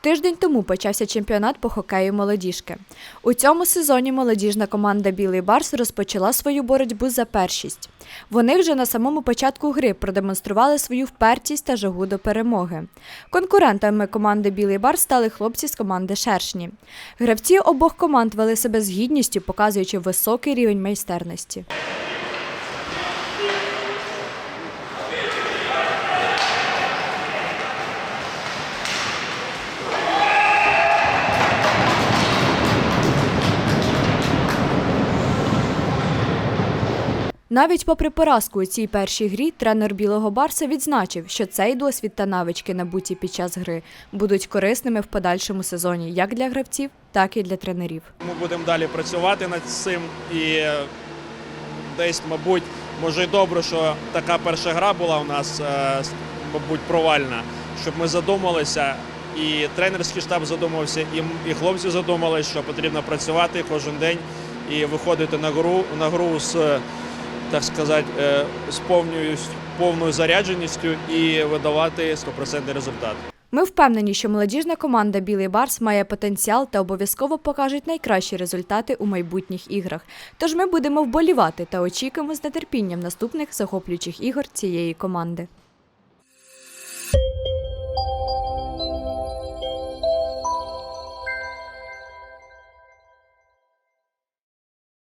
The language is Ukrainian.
Тиждень тому почався чемпіонат по хокею молодіжки. У цьому сезоні молодіжна команда Білий Барс розпочала свою боротьбу за першість. Вони вже на самому початку гри продемонстрували свою впертість та жагу до перемоги. Конкурентами команди Білий Барс стали хлопці з команди Шершні. Гравці обох команд вели себе з гідністю, показуючи високий рівень майстерності. Навіть попри поразку у цій першій грі, тренер Білого Барса відзначив, що цей досвід та навички, набуті під час гри, будуть корисними в подальшому сезоні як для гравців, так і для тренерів. Ми будемо далі працювати над цим і десь, мабуть, може й добре, що така перша гра була у нас, е, мабуть, провальна, щоб ми задумалися. І тренерський штаб задумався, і хлопці задумалися, що потрібно працювати кожен день і виходити на гру, на гру з, так сказати, е, з повною, повною зарядженістю і видавати 100% результат. Ми впевнені, що молодіжна команда Білий Барс має потенціал та обов'язково покажуть найкращі результати у майбутніх іграх. Тож ми будемо вболівати та очікуємо з нетерпінням наступних захоплюючих ігор цієї команди.